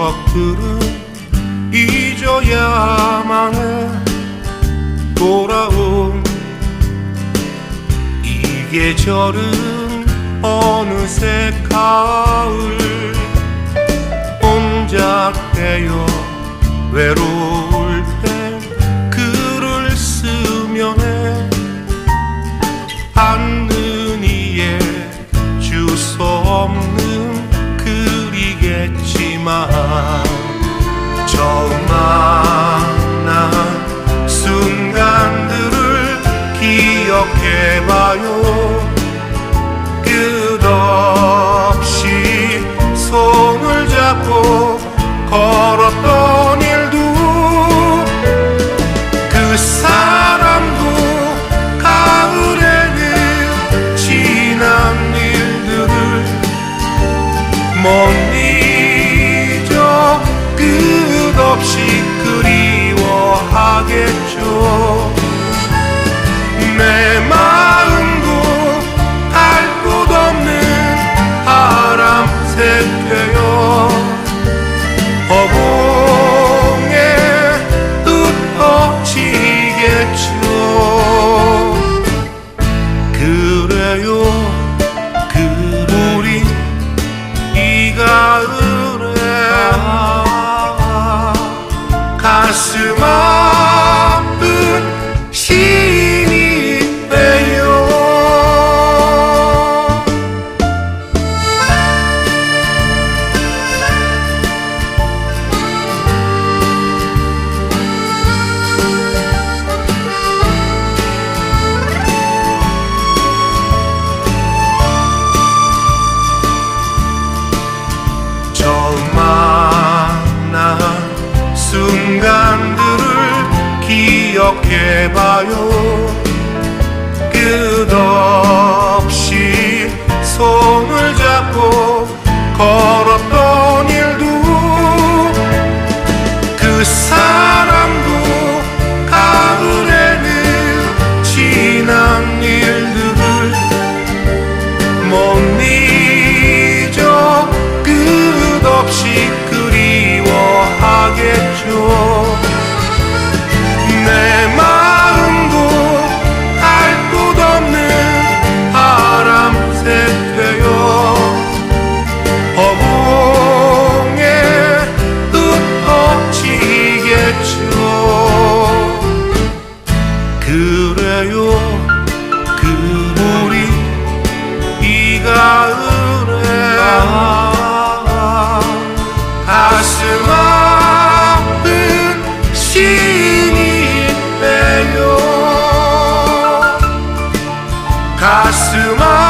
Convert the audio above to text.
추억들은 잊어야만 해 돌아온 이 계절은 어느새 가을 혼자 되어 외로울 글이겠지만 처음 만난 순간들을 기억해봐요. 끝없이 손을 잡고 걸었던 일도 그 사람도 가을에는 지난 일들을 못 없이 그리워하겠죠. 내 마음도 알 곳 없는 바람 새 되어 순간들을 기억해봐요. 끝없이 손을 잡고 걸었던 일도 그 사람도 가을에는 지난 일들을 못 잊어. 끝없이 Kasuma